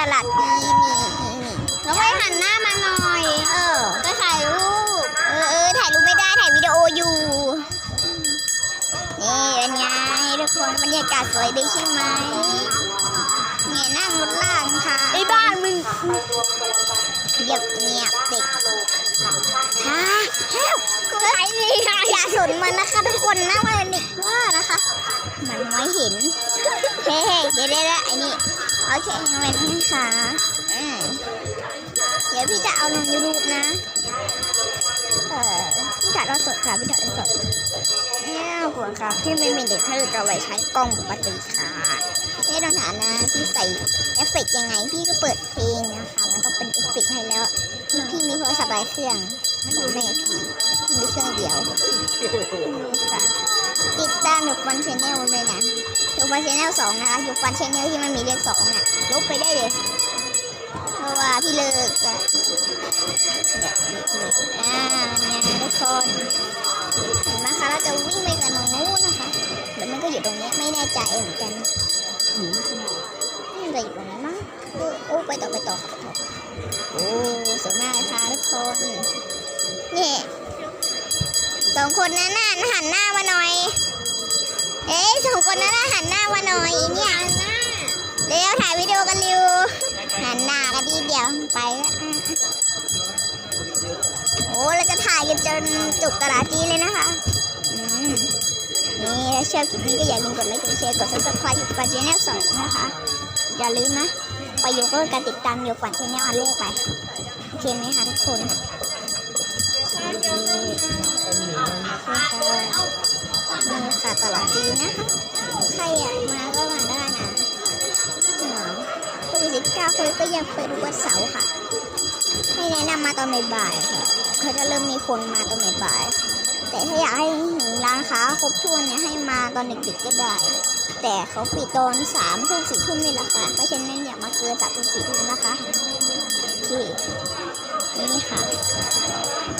ตลาดดีนี่นี่นี่แล้วไม่หันหน้ามาหน่อย เออ ก็ถ่ายรูป เออเออถ่ายรูปไม่ได้ ถ่ายวิดีโออยู่ นี่เป็นไงทุกคนบรรยากาศสวยดีใช่ไหมเนี่ยนั่งรถล่างค่ะไอ้บ้านมึง เงียบเงียบเด็กฮ่าเฮ้ยก็ใช้ดีค่ะ อย่าสนมันนะคะทุกคนนะว่าเด็กว่านะคะ มันไม่เห็นเฮ้ยเดี๋ยวเดี๋ยวเดี๋ยวไอ้นี่โอเคเว้นนะคะอืมเดี๋ยวพี่จะเอาลงยูทูบนะ เออพี่ถ่ายทอดสดค่ะพี่ถ่ายทอดสดเนี่ยขวครับที่ไม่มีเด็กถ้าเราจะไว้ใช้กล้องปกติค่ะนี่ต้องถามนะพี่ใส่เอฟเฟกต์ยังไงพี่ก็เปิดเพลงนะคะมันก็เป็นเอฟเฟกต์ให้แล้วพี่มีโทรศัพท์หลายเครื่องดูแม่พี่พี่มีเครื่องเดียวค่ะติดตามอยู่ฟันชแนลเลยนะอยู่ฟันชแนลสองนะคะอยู่ฟันชแนลที่มันมีเลขสองน่ะลบไปได้เลย เพราะว่าพี่เลิกอะนี่ยอ่าเนี่ยทุกคนนไหมคะเราจะวิ่งไปกันตรงนู้นนะคะหรือมันก็อยู่ตรงนี้ไม่แน่ใจเหมือนกันมันจะอยู่ตรงนี้มั้งโอ้ไปต่อไปต่อไปต่อโอ้สวยมากเลยค่ะทุกคนนี่สองคนนั้นน่ะหันหน้ามาหน่อย เอ๊ะสองคนนั้นน่ะหันหน้ามาหน่อยเนี่ยเร็วถ่ายวิดีโอกันเร็ว หันหน้ากันทีเดียวไปแล้วโอ้เราจะถ่ายกันจนจุกตลาดจีเลยนะคะนี่ถ้าชอบคลิปนี้ก็อย่าลืมกดไลค์กดแชร์กดซับสไครต์อยู่กับชแนลสองนะคะ อย่าลืมนะไปยกเลิกการติดตามอยู่ก่อนชแนลอันแรกไปโอเคไหมคะทุกคนนี่ค่ะตลาดจีนนะคะใครอยากมาก็มาได้ มสิบเก้าคนก็ยังเปิดทุกวันเสาร์ค่ะ ให้แนะนำมาตอนบ่ายค่ะเขาจะเริ่มมีคนมาตอนบ่ายแต่ถ้าอยากให้ร้านค้าครบถ้วนเนี่ยให้มาตอนดึกๆก็ได้ แต่เขาปิดตอนสา3ทุ่ม4ทุ่มนี่แหละค่ะเพราะฉะนั้นอย่ามาเกิน3ทุ่ม4ทุ่มนะคะที่นี่ค่ะ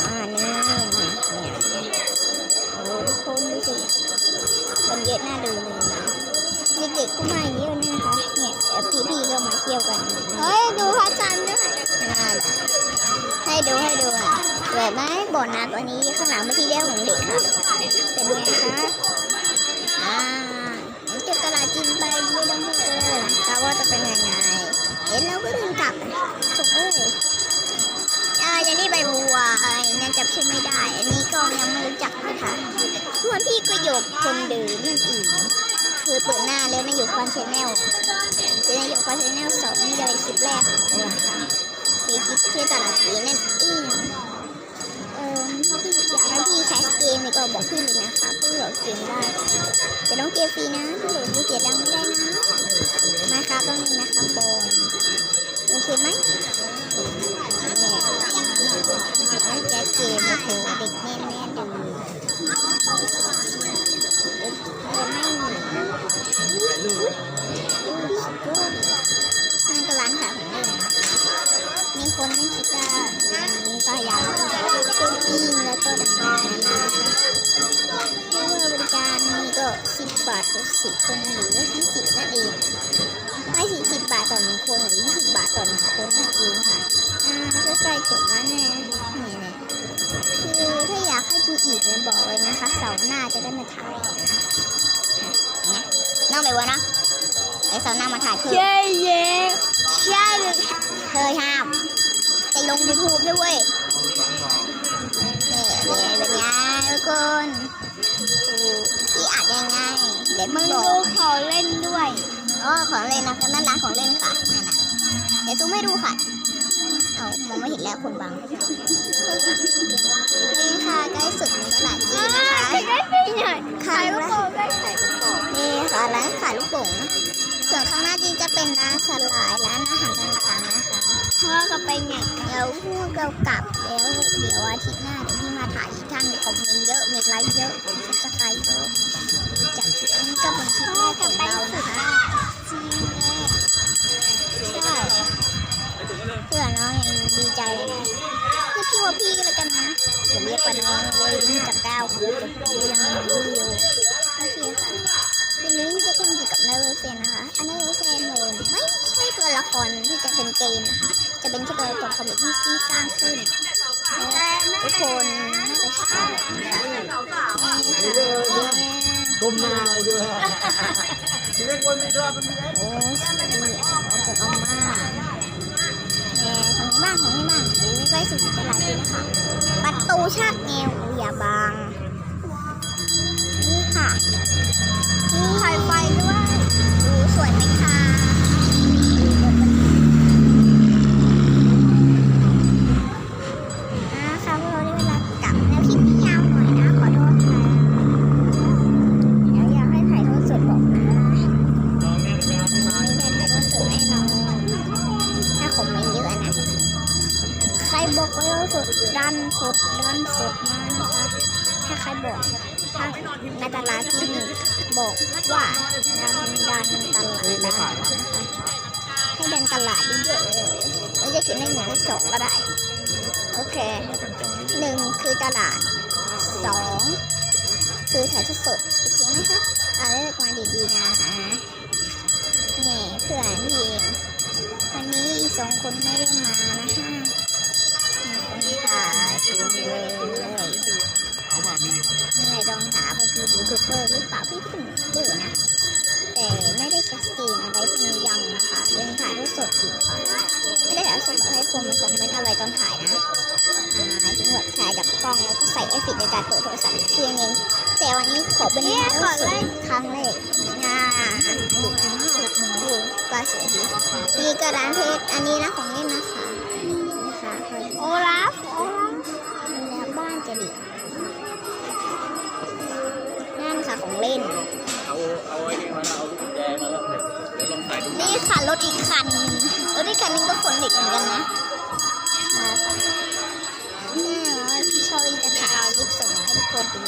อ่านี่เนี่ยโอ้ทุกคนดูสิคนเยอะน่าดูเลยนะ เด็กๆก็มาเยอะนะคะเนี่ยเอ่พี่ๆก็มาเที่ยวกันเฮ้ยดูพระจันทร์ด้วยน่านะให้ดูให้ดูอะสวยไหมบ่อน้ำตัวนี้ข้างหลังเป็นที่เรียกของเด็กค่ะเป็นไงคะอ่าจุดตลาดจีนไปไม่ต้องพูดเลยค่ะว่าจะเป็นยังไงเห็นแล้วก็เดินกลับถูกเอ้ยอ่าอย่างนี้ใบบัวไอ้นั่นจับชื่อไม่ได้ อันนี้ก็ยังไม่รู้จักนะคะส่วนพี่ก็หยกคนเดิมนั่นเอง คือเปิดหน้าแล้วนายกฟันชแนลคือนายกฟันชแนลสองนี่จะเป็นคลิปแรกคือคลิปที่ตลาดสีนั่นเองเออถ้าพี่อยากให้พี่แคสเกมนี่ก็บอกพี่เลยนะคะพี่โหลดเกมได้แต่ต้องเกมฟรีนะพี่โหลดมีเสียดังไม่ได้นะมาครับต้องมีนะครับบองโอเคไหมนี่ยแคสเกมโอ้โหเด็กแน่แน่ดูเออไม่มี นั่นก็ร้านขายของเล่นนะคะมีคนเล่นกีตาร์มีก็ยาวเครื่องปิ้งแล้วก็ต่างๆนานานะคะเมื่บริการนี่ก็สิบบาทต่อสิบคนหรือว่ายี่สิบนั่นเองไม่สี่สิบบาทต่อหนึ่งคนหรือยี่สิบบาทต่อหนึ่งคนนั่นเองค่ะอ่าก็ใกล้จบแล้วแน่นี่เนี่ยคือถ้าอยากให้ดูอีกเนี่ยบอกเลยนะคะเสาร์หน้าจะได้มาถ่ายนะ น้องไปวะนะไอ้เสาร์หน้ามาถ่ายเพิ่มเย้เย้ใช่เลยเคยห้ามไปลงยูทูบด้วยเว้ยนี่นี่เป็นไงทุกคนพี่อัดยังไงเดี๋ยวมึงงบอดูของเล่นด้วยอ๋อของเล่นนะนั่นร้านของเล่นค่ะนั่นน่ะเดี๋ยวซูมให้ดูค่ะ เอามองไม่เห็นแล้วคนบัง หน้าจีนจะเป็นร้านสลายร้านอาหารต่างๆนะคะพ่อก็ไปไงเดี๋ยวพวกเรากลับแล้วเดี๋ยวอาทิตย์หน้าเดี๋ยวพี่มาถ่ายอีกท่านมีคอมเมนต์เยอะมีไลค์เยอะมีซับสไครต์เยอะจากคลิปนี้ก็เป็นคลิปแรกของเรานะคะจีนเลยใช่เพื่อนน้องยังดีใจเลยนะเรียกพี่ว่าพี่ก็แล้วกันนะอย่าเรียกว่าน้องเว้ยจักก้าวคูยังรู้อยู่โอเคค่ะ ทีนี้จะทำเกี่ยวกับในเว็บเซนนะคะอันนเว็บเซนเลยไม่ใช่ตัวละครที่จะเป็นเกมนะคะ จะเป็นแค่ตัวละครคอมิกที่ที่สร้างขึ้นทุกคนน่าจะชอบนะคะนี่ค่ะก้มหน้าด้วยทีแรกวันนี้ครับมันไม่ได้โอ้สวัสดีเอาผมเอามาแหมของนี้บ้างของนี้บ้างโอ้ใกล้สุดจะหลายทีแล้วค่ะประตูชากแนวอุยาบา ค่ะนี่ไฟไฟด้วยโอ้สวยไหมคะค่ะพวกเราได้เวลากลับแล้วคลิปนี้ยาวหน่อยนะขอโทษค่ะเดี๋ยวอยากให้ถ่ายทอดสดบอกนะอยาที่มาไม่ได้ถ่ายทอดสดแน่นอนถ้าคอมเมนต์เยอะนะใครบอกว่าเราสดดันสดดันสดมากนะคะ ถ้าใครบอก ถ้าในตลาดที่หนึ่งบอกว่าดันดันตลาดดันนะคะให้เดันตลาดเยอะๆเลยไม่จะคิดในหนึ่งสองก็ได้ โอเคหนึ่งคือตลาดสองคือแถ่ายทอดสดโอเคไหมคะเอาเลือกมาดีๆนะนี่เพื่อนเองวันนี้สองคนไม่ได้มานะฮะคนถ่ายทีมเลย ไม่ต้องถามคือยูทูบเบอร์หรือเปล่าพี่เพิ่งเบื่อนะ แต่ไม่ได้แคสตีนอะไรพวกนี้ยังนะคะยังถ่ายรูปสดอยู่ค่ะไม่ได้ถ่ายรูปสดให้คนมาคอมเมนต์อะไรตอนถ่ายนะอ่ายถึงแบบถ่ายจากกล้องแล้วก็ใส่เอฟเฟกต์ในการเปิดโทรศัพท์คืออย่างแต่วันนี้ขอเป็นรูปสดครั้งแรกนะดูดูปลาสวยดีนี่ก็ร้านเพชรอันนี้นะของเล่นนะคะนะคะโอลาฟโอลาฟแล้วบ้านจะดิ เล่น เอาเอาไอ้นี่มาแล้วเอาลูกกุญแจมาแล้วเดี๋ยวลองใส่ดูนี่ค่ะรถอีกคันหนึงรถอีกคันหนึงก็ขนเด็กเหมือนกันนะมาค่ะเนี่ยพี่ชอบจะถ่ายคลิปส่งมาให้ทุกคนดู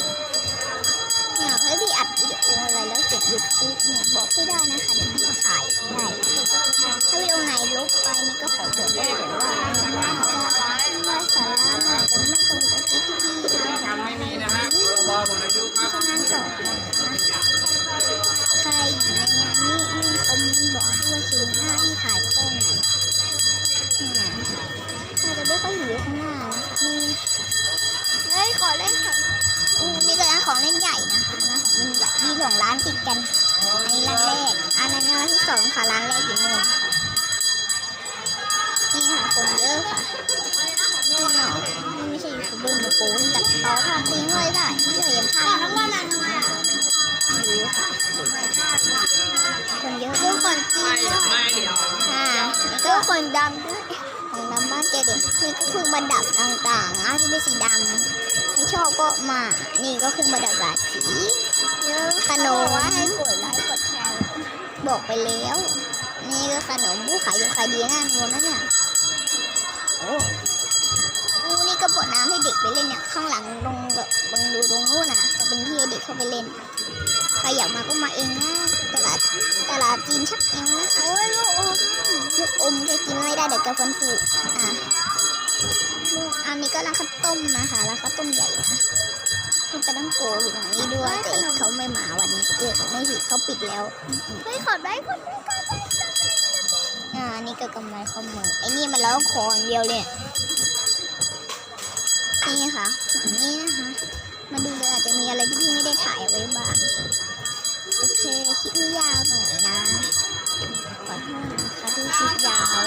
เนี่ยเฮ้ยพี่อัดวิดีโออะไรแล้วเก็บยูทูบเนี่ยบอกพี่ได้นะคะเดี๋ยวพี่จะถ่ายได้ถ้าวิดีโอไหนลบไปนี่ก็ขอบอกได้แต่ว่ามันน่าจะไม่สาระหน่อยจะไม่ตรง กับคลิปที่พี่ทำไม่มีนะฮะบอลหมดอายุครับฉะนั้นต่อนะคะใครอยู่ในงานนี้มีคอมเมนต์บอกด้วยชิวหน้าที่ถ่ายกล้องอยู่อืมน่าจะไม่ค่อยอยู่ข้างหน้านะคะนี่เฮ้ยขอเล่นค่ะอู้นี่ก็ร้านของเล่นใหญ่นะคะร้านของเล่นใหญ่มีสองร้านติดกันอันนี้ร้านแรกอันนั้นร้านที่สองค่ะร้านแรกอยู่นู่น นี่ค่ะคนเยอะค่ะนี่เนาะนี่ไม่ใช่ยูทูบเบอร์มาโป้ตัดต่อภาพจริงเลยได้นี่เรายังภาพทั้งวันอะทำไมอะดูค่ะคนเยอะดูก่อนจีนด้วยไม่เดี๋ยวค่ะนี่ดูก็คนดำด้วยของน้ำบ้านเจเด็กนี่ก็เครื่องประดับต่างๆนะที่เป็นสีดำไม่ชอบก็มา นี่ก็เครื่องประดับหลายสีเยอะขนมว่าให้กดไลค์กดแชร์บอกไปแล้ว นี่ก็ขนมผู้ขายยังขายดีนะนวลนะเนี่ย เด็กไปเล่นเนี่ยข้างหลังตรงแบบตรงดูตรงนู้นน่ะจะเป็นที่ให้เด็กเข้าไปเล่นใครอยากมาก็มาเองนะตลาดตลาดจีนชักเอวนะคะโอ้ยลูกอมลูกอมจะกินไม่ได้เดี๋ยวจะฟันผุอะลูกอันนี้ก็ร้านข้าวต้มนะคะร้านข้าวต้มใหญ่นะมีปลาตั้งโกอยู่ตรงนี้ด้วยแต่เขาไม่มาวันนี้เออไม่สิเขาปิดแล้วเฮ้ยขอได้คนอ่านี่ก็กำไรข้อมือไอ้นี่มันแล้วคออย่างเดียวเลย นี่ค่ะนี่นะคะ มาดูเลยอาจจะมีอะไรที่พี่ไม่ได้ถ่ายไว้บ้างโอเคคลิปนี้ยาวหน่อยนะขอโทษนะคะที่คลิปยาว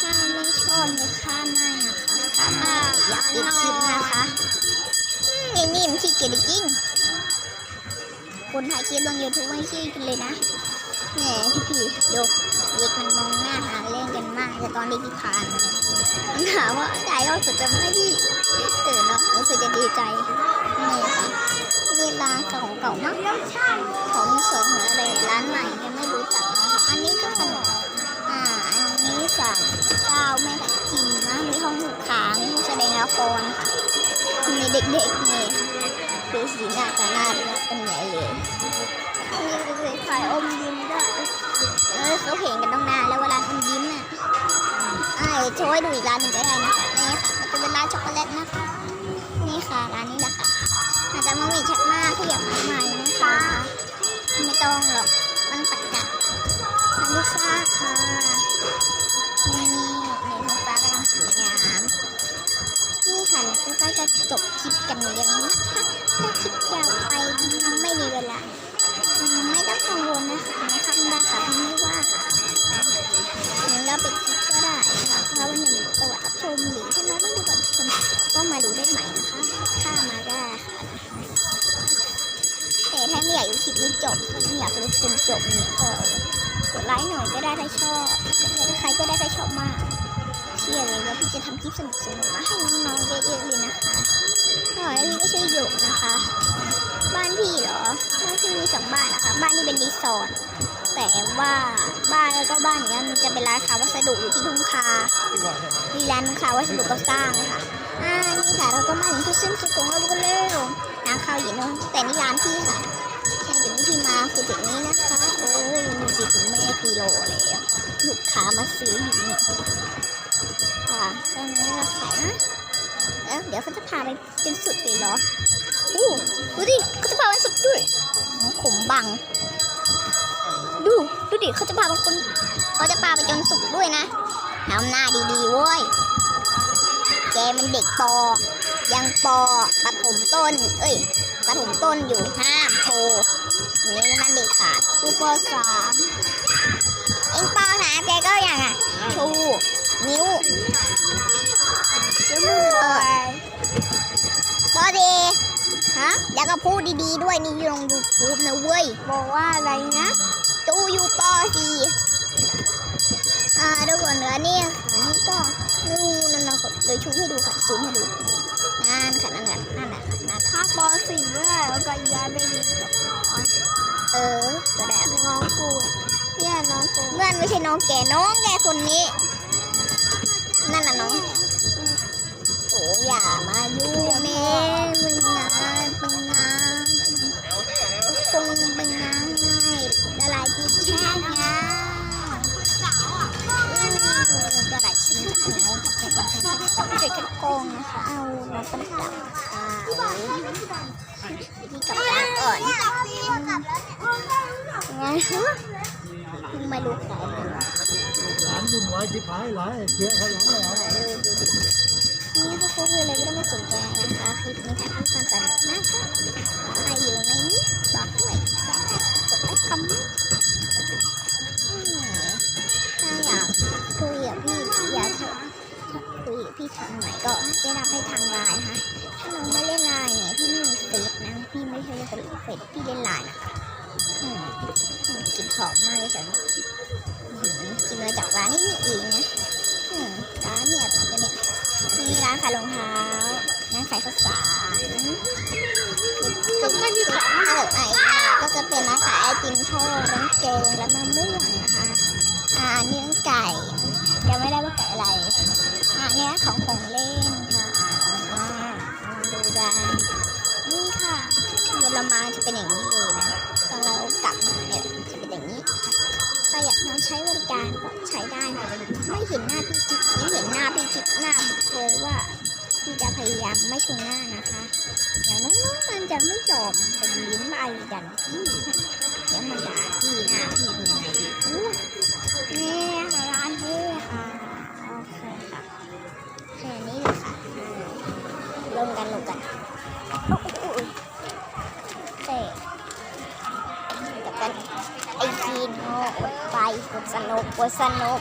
ถ้าไม่ชอบเลยข้าไม่นะคะข้าได้อยากปิดคลิปนะคะนี่นี่มันขี้เกียจจริง คนถ่ายคลิปลงยูทูบไม่ขี้กันเลยนะแหมพี่พี่ๆดูเด็กมันมองหน้าหาเล่นกันมาก แต่ตอนเด็กที่ผ่านมาเนี่ยมันถามว่าจ่ายเราสุดจะไม่พี่ตื่นเนาะรู้สึกจะดีใจนี่ค่ะนี่ร้านของเก่ามากน้ำช่างของสองหรืออะไรร้านใหม่ยังไม่รู้จักนะคะอันนี้ก็ขนมอ่าอันนี้สั่งเจ้าแม่ทับทิมนะมีห้องลูกค้ามีห้องแสดงละครค่ะมีเด็กๆนี่ คือสีหน้าตาหน้ารักกันใหญ่เลยนี่ก็คือขายอมยิ้มได้เออเขาเห็นกันตั้งนานแล้วเว่าอมยิ้มน่ะไอ้โชว์ให้ดูอีกร้านหนึ่งก็ได้นะคะนี่ค่ะมันจะเป็นร้านช็อกโกแลตนะคะนี่ค่ะร้านนี้แหละค่ะอาจจะมามีชัดมากที่อยากมาใหม่นะคะไม่ต้องหรอกมันปักจัดมันลูกซ่าค่ะ ก็จะจบคลิปกันแล้วนะคะถ้าคลิปยาวไปไม่มีเวลา ไม่ต้องกังวลนะคะทำได้ค่ะไม่ว่าค่ะงั้นเราไปคลิปก็ได้ค่ะถ้าวันหนึ่งประวัติรับชมหรือถ้าน้องไม่ดูก่อนชมก็มาดูได้ใหม่นะคะถ้ามาได้ค่ะแต่ถ้าไม่อยากดูคลิปนี้จบไม่อยากดูจนจบเนี่ยก็กดไลค์หน่อยก็ได้ถ้าชอบแล้วก็ใครก็ได้ถ้าชอบมาก เชื่อเลยว่าพี่จะทำคลิปสนุกๆมาให้น้องๆเยอะๆเลยนะคะอ๋อแล้วพี่ก็ช่หยกนะคะ บ้านพี่เหรอบ้านพี่มีสองบ้านนะคะบ้านนี้เป็นรีสอร์ทแต่ว่าบ้านแล้วก็บ้านเนี้ยมันจะเป็นร้านค้าวัสดุอยู่ที่ทุ่งคามีร้านทุ่งคาวัสดุก็สร้างค่ะอ่านี่ค่ะเราก็มาถึงจุดสิ้นสุดของเรากันแล้วร้านข้าวเย็นเนาะแต่นี่ร้านพี่ค่ะแค่จุดนี้ที่มาคือจุดนี้นะคะโอ้ยมีสิถึงแม่กิโลเลยอะลูกค้ามาซื้ออยู่นี่ ค่ะตอนนี้เราขายนะแล้วเดี๋ยวเขาจะพาไปจนสุดเลยเหรออู้ดูดิเขาจะพาไปสุดด้วยขมบัง ดูดูดิเขาจะพาบางคนเขาจะพาไปจนสุดด้วยนะทำหน้าดีๆเว้ยแกมันเด็กปอ ยังปอปฐมต้น เอ้ยปฐมต้นอยู่ห้ามโทรนิ้วนั่นเด็กขาดกูปสามเอ็งปอสามแกก็อย่างอะชู นิ้วแล้วมึงไปปอดีฮะ แล้วก็พูดดีๆด้วยนี่ลงยูทูบนะเว้ย บอกว่าอะไรนะตูอยู่ปอสี่อ่าทุกคนเหลือนี่ค่ะนี่ก็นู่นนั่นนะเดี๋ยวชูให้ดูค่ะซูมให้ดูนั่นค่ะนั่นแหละนั่นแหละค่ะนั่นแหละภาคปสี่เมื่อไหร่แล้วก็ย้ายไปเรียนกับน้องเออก็ได้น้องกูเนี่ยน้องกูเมื่อนไม่ใช่น้องแกน้องแกคนนี้ นั่นน่ะน้องโอ้อย่ามายุ่งแม่มึงนะมึงนะคงเป็นงานให้ละลายจิตแช่งนะกระดาษชิ้นเหนียวช่วยกันโกงนะคะเอาเราต้องจับอ่าที่กับร้านก่อนไง ไม่รู้ใครหลานบุญไว้ที่พายหลายเชื่อเขาหลังแล้วนี่เขาพูดอะไรก็ไม่สนใจนะคะคลิปนี้ค่ะท่ามสนุกนะคะใครอยู่ในนี้บอกด้วยแล้วก็กดไลค์คอมเมนต์ถ้าอยากคุยกับพี่อยากคุยพี่ทางไหนก็จะรับให้ทางไลน์ค่ะถ้าน้องไม่เล่นไลน์เนี่ยพี่ไม่มีเฟซนะพี่ไม่ใช่เฟซพี่เล่นไลน์นะคะ กินหอมมากเลยค่ะอื้อหือกินมาจากร้านนี้นี่เองนะร้านเนี่ยร้านเนี่ยนี่ร้านขายรองเท้าร้านขายข้าวสารจุดไม่มีขายถ้าเกิดไหนก็จะเป็นร้านขายไอติมทอดร้านแกงและมะม่วงนะคะอ่าอันนี้ร้านไก่ยังไม่ได้ว่าไก่อะไรอ่าเนี้ยของของเล่นค่ะอ่ามาดูกันนี่ค่ะเวลามาจะเป็นอย่างนี้เลยนะ ตอนเรากลับมาเนี่ยจะเป็นอย่างนี้ค่ะถ้าอยากมาใช้บริการก็ใช้ได้ค่ะไม่เห็นหน้าพี่จิ๊กไม่เห็นหน้าพี่จิ๊กหน้าบอกเลยว่าพี่จะพยายามไม่ชงหน้านะคะเดี๋ยวน้องๆมันจะไม่จบเป็นลิ้นใบกันพี่เดี๋ยวมันด่าพี่หน้าพี่เป็นไงอู้นี่ค่ะร้านนี้ค่ะโอเคค่ะแค่นี้เลยค่ะลงกันลงกันโอ้โหเตะกับกันไอซีโนอด ไปกดสนุกกดสนุก